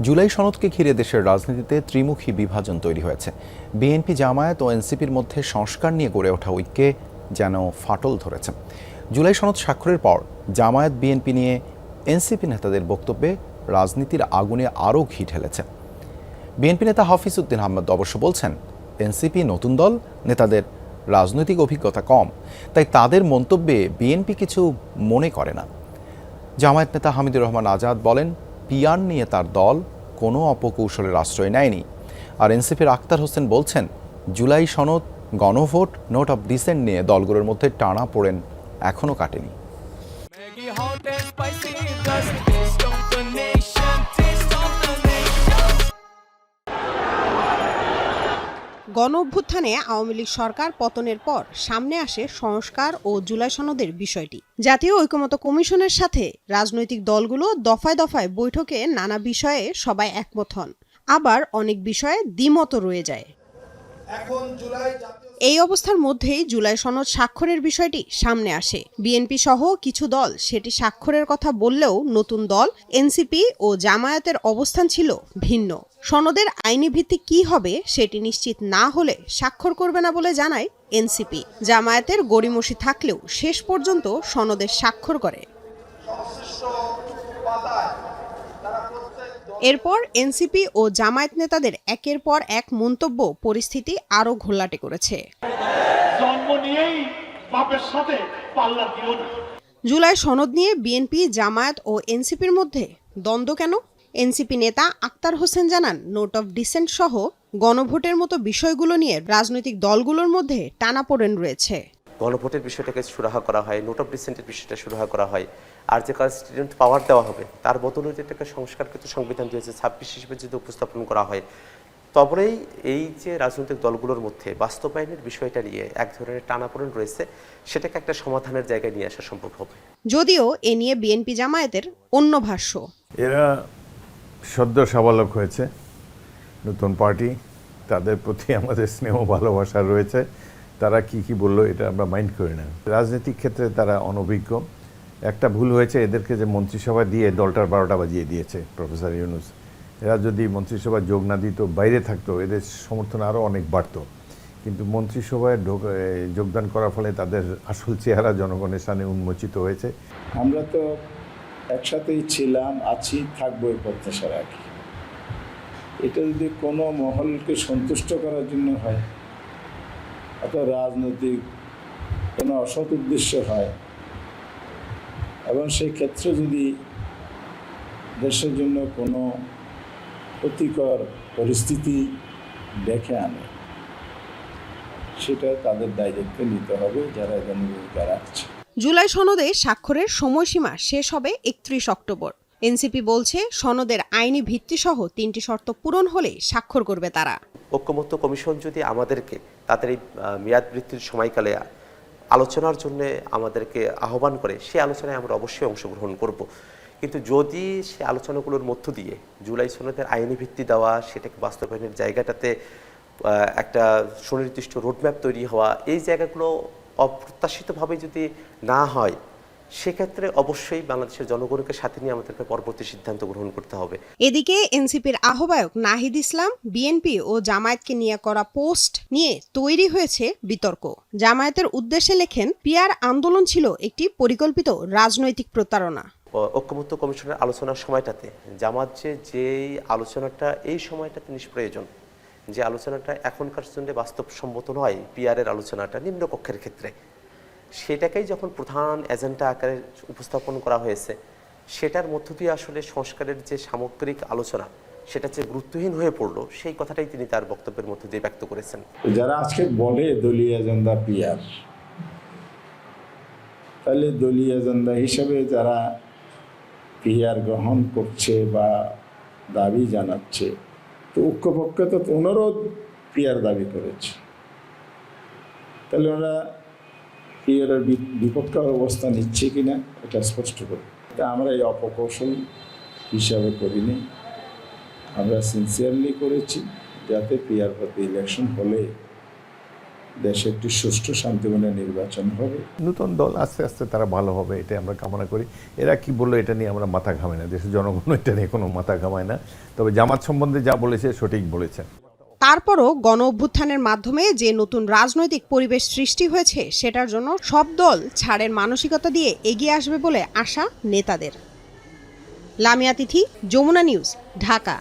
জুলাই সনদকে ঘিরে দেশের রাজনীতিতে ত্রিমুখী বিভাজন তৈরি হয়েছে। বিএনপি জামায়াত ও এনসিপির মধ্যে সংস্কার নিয়ে গড়ে ওঠা ঐক্যে যেন ফাটল ধরেছে। জুলাই সনদ স্বাক্ষরের পর জামায়াত বিএনপি নিয়ে এনসিপি নেতাদের বক্তব্যে রাজনীতির আগুনে আরও ঘি ঢেলেছে। বিএনপি নেতা হাফিজ উদ্দিন আহমদ অবশ্য বলছেন, এনসিপি নতুন দল, নেতাদের রাজনৈতিক অভিজ্ঞতা কম, তাই তাদের মন্তব্যে বিএনপি কিছু মনে করে না। জামায়াত নেতা হামিদুর রহমান আজাদ বলেন পিয়ার নিয়ে তার দল কোনো অপকৌশলের আশ্রয় নেয়নি। আর এনসিপির আক্তার হোসেন বলছেন, জুলাই সনদ, গণভোট, নোট অফ ডিসেন্ট নিয়ে দলগুলোর মধ্যে টানা পড়েন এখনও কাটেনি। গণ অভ্যুত্থানে আওয়ামী লীগ সরকার পতনের পর সামনে আসে সংস্কার ও জুলাই সনদের বিষয়টি। জাতীয় ঐকমত্য কমিশনের সাথে রাজনৈতিক দলগুলো দফায় দফায় বৈঠকে নানা বিষয়ে সবাই একমত হন। আবার অনেক বিষয়ে দ্বিমত রয়ে যায়। এই অবস্থার মধ্যেই জুলাই সনদ স্বাক্ষরের বিষয়টি সামনে আসে। বিএনপি সহ কিছু দল সেটি স্বাক্ষরের কথা বললেও নতুন দল এনসিপি ও জামায়াতের অবস্থান ছিল ভিন্ন। সনদের আইনি ভিত্তি কি হবে সেটি নিশ্চিত না হলে স্বাক্ষর করবে না বলে জানায় এনসিপি। জামায়াতের গড়িমসি থাকলেও শেষ পর্যন্ত সনদের স্বাক্ষর করে। এরপর এনসিপি ও জামায়াত নেতাদের একের পর এক মন্তব্য পরিস্থিতি আরও ঘোলাটে করেছে। জন্ম নিয়েই বাপের সাথে পাল্লা দিও না। জুলাই সনদ নিয়ে বিএনপি জামায়াত ও এনসিপির মধ্যে দ্বন্দ্ব কেন? এনসিপি নেতা আক্তার হোসেন জানান নোট অফ ডিসেন্ট সহ গণভোটের মতো বিষয়গুলো নিয়ে রাজনৈতিক দলগুলোর মধ্যে টানাপোড়েন রয়েছে। গণভোটের বিষয়টাকে সুরাহা করা হয় নোট অফ ডিসেন্টের বিষয়টা সুরাহা করা হয় আর যে কনস্টিটিউন্ট পাওয়ার দেওয়া হবে তার বদলে যে যেটাকে সংস্কারকৃত সংবিধান দু হাজার ছাব্বিশ হিসেবে যদি উপস্থাপন করা হয় তবেই এই যে রাজনৈতিক দলগুলোর মধ্যে বাস্তবায়নের বিষয়টা নিয়ে এক ধরনের টানাপোড়েন রয়েছে সেটাকে একটা সমাধানের জায়গায় নিয়ে আসা সম্ভব হবে। যদিও এ নিয়ে বিএনপি জামায়াতের অন্য ভাষ্য। এরা সদ্য সাবালক হয়েছে নতুন পার্টি, তাদের প্রতি আমাদের স্নেহ, ভালোবাসা রয়েছে। তারা কি কি বলল এটা আমরা মাইন্ড করি না। রাজনৈতিক ক্ষেত্রে তারা অনভিজ্ঞ। একটা ভুল হয়েছে, এদেরকে যে মন্ত্রিসভা দিয়ে দলটার বারোটা বাজিয়ে দিয়েছে প্রফেসর ইউনুস। এরা যদি মন্ত্রিসভা যোগ না দিত, বাইরে থাকতো, এদের সমর্থন আরও অনেক বাড়তো। কিন্তু মন্ত্রিসভায় ঢোক- যোগদান করার ফলে তাদের আসল চেহারা জনগণের সামনে উন্মোচিত হয়েছে। আমরা তো একসাথেই ছিলাম, আছি, থাকব এই প্রত্যাশা রাখি এটা যদি কোনো মহলকে সন্তুষ্ট করার জন্য হয়, অথবা রাজনৈতিক কোনো অসৎ উদ্দেশ্য হয়, এবং সেই ক্ষেত্রে যদি দেশের জন্য কোনো ক্ষতিকর পরিস্থিতি ডেকে আনে, সেটা তাদের দায়িত্ব নিতে হবে, যারা এদের ভূমিকা রাখছে। জুলাই সনদে স্বাক্ষরের সময়সীমা শেষ হবে একত্রিশ অক্টোবর। এনসিপি বলছে সনদের আইনি ভিত্তিসহ তিনটি শর্ত পূরণ হলে স্বাক্ষর করবে তারা। ঐক্যমত্য কমিশন যদি আমাদেরকে তাদের এই মেয়াদ বৃত্তির সময়কালে আলোচনার জন্য আমাদেরকে আহ্বান করে সেই আলোচনায় আমরা অবশ্যই অংশগ্রহণ করব। কিন্তু যদি সে আলোচনাগুলোর মধ্য দিয়ে জুলাই সনদের আইনি ভিত্তি দেওয়া, সেটাকে বাস্তবায়নের জায়গাটাতে একটা সুনির্দিষ্ট রোডম্যাপ তৈরি হওয়া, এই জায়গাগুলো অপ্রত্যাশিতভাবে যদি না হয় সেক্ষেত্রে অবশ্যই বাংলাদেশের জনগণকে সাথে নিয়ে আমাদেরকে পরবর্তী সিদ্ধান্ত গ্রহণ করতে হবে। এদিকে এনসিপির আহ্বায়ক নাহিদ ইসলাম বিএনপি ও জামায়াতকে নিয়ে করা পোস্ট নিয়ে তৈরি হয়েছে বিতর্ক। জামায়াতের উদ্দেশ্যে লেখেন পিয়ার আন্দোলন ছিল একটি পরিকল্পিত রাজনৈতিক প্রতারণা। ঐক্যমত্য কমিশনের আলোচনার সময়টাতে জামাত যে যেই আলোচনাটা এই সময়টাতে নিষ্প্রয়োজন। যে আলোচনাটা এখনকার জন্য বাস্তবসম্মত নয় পিআরের আলোচনাটা নিম্নকক্ষের ক্ষেত্রে। সেটাকেই যখন প্রধান এজেন্ডা আকারে উপস্থাপন করা হয়েছে, সেটার মধ্য দিয়ে আসলে সংস্কারের যে সামগ্রিক আলোচনা, সেটা যে গুরুত্বহীন হয়ে পড়ল, সেই কথাটাই তিনি তার বক্তব্যের মধ্য দিয়ে ব্যক্ত করেছেন। যারা আজকে বলে দলীয় এজেন্ডা পিয়ার তাহলে দলীয় এজেন্ডা হিসেবে যারা পিয়ার গ্রহণ করছে বা দাবি জানাচ্ছে তো ঐক্যপক্ষে তো ওনারও পিয়ার দাবি করেছে। তাহলে ওনারা পিয়ারের বিপক্ষ বিপক্ষে অবস্থা নিচ্ছে কি না, এটা স্পষ্ট করি তা আমরা এই অপকৌশল হিসাবে করিনি। আমরা সিনসিয়ারলি করেছি যাতে পিয়ার প্রতি ইলেকশন হলে দেশে একটি সুষ্ঠু শান্তিপূর্ণ নির্বাচন হবে। নতুন দল আস্তে আস্তে তারা ভালো হবে এটা আমরা কামনা করি। এরা কি বলল এটা নিয়ে আমরা মাথা ঘামাই না। দেশের জনগণ এটা নিয়ে কোনো মাথা ঘামায় না। তবে জামাত সম্বন্ধে যা বলেছে সঠিক বলেছে। তারপরও গণ অভ্যুত্থানের মাধ্যমে যে নতুন রাজনৈতিক পরিবেশ সৃষ্টি হয়েছে সেটার জন্য সব দল ছাড়ের মানসিকতা দিয়ে এগিয়ে আসবে বলে আশা নেতাদের। লামিয়া তিথি যমুনা নিউজ ঢাকা।